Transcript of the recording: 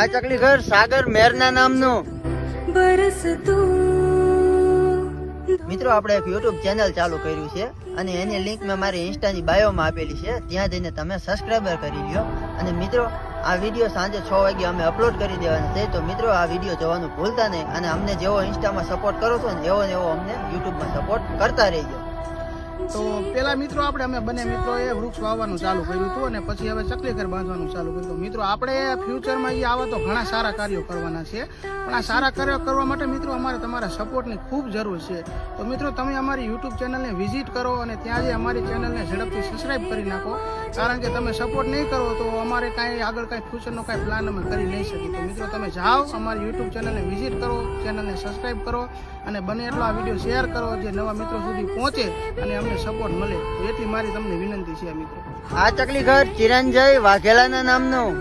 આ ચકલી ઘર સાગર મેરના નામનો. મિત્રો આપણે એક યુટ્યુબ ચેનલ ચાલુ કર્યું છે અને એની લિંક મેં મારી ઇન્સ્ટાની બાયોમાં આપેલી છે. ત્યાં જઈને તમે સબસ્ક્રાઈબર કરી લ્યો. અને મિત્રો આ વીડિયો સાંજે છ વાગે અમે અપલોડ કરી દેવાના છે. તો મિત્રો આ વીડિયો જોવાનું ભૂલતા નહીં અને અમને જેવો ઇન્સ્ટામાં સપોર્ટ કરો છો ને એવો ને એવો અમને યુટ્યુબમાં સપોર્ટ કરતા ગયો તો પેલા મિત્રો આપણે, અમે બંને મિત્રોએ વૃક્ષ વાવવાનું ચાલુ કર્યું હતું અને પછી હવે ચકલી ઘર બાંધવાનું ચાલુ કર્યું મિત્રો, આપણે ફ્યુચરમાં એ આવા તો ઘણા સારા કાર્યો કરવાના છે. પણ આ સારા કાર્યો કરવા માટે મિત્રો, અમારે તમારા સપોર્ટની ખૂબ જરૂર છે. તો મિત્રો, તમે અમારી યુટ્યુબ ચેનલને વિઝિટ કરો અને ત્યાં જે અમારી ચેનલને ઝડપથી સબસ્ક્રાઈબ કરી નાખો. કારણ કે તમે સપોર્ટ નહીં કરો તો અમારે કાંઈ આગળ કાંઈ ફ્યુચરનો કાંઈ પ્લાન અમે કરી નહીં શકીએ. તો મિત્રો, તમે જાઓ અમારી યુટ્યુબ ચેનલને વિઝિટ કરો, ચેનલને સબસ્ક્રાઇબ કરો અને બને એટલો આ વીડિયો શેર કરો જે નવા મિત્રો સુધી પહોંચે અને અમને સપોર્ટ મળે એટલી મારી તમને વિનંતી છે મિત્રો. આ ચકલી ઘર ચિરંજય વાઘેલાના નામનું.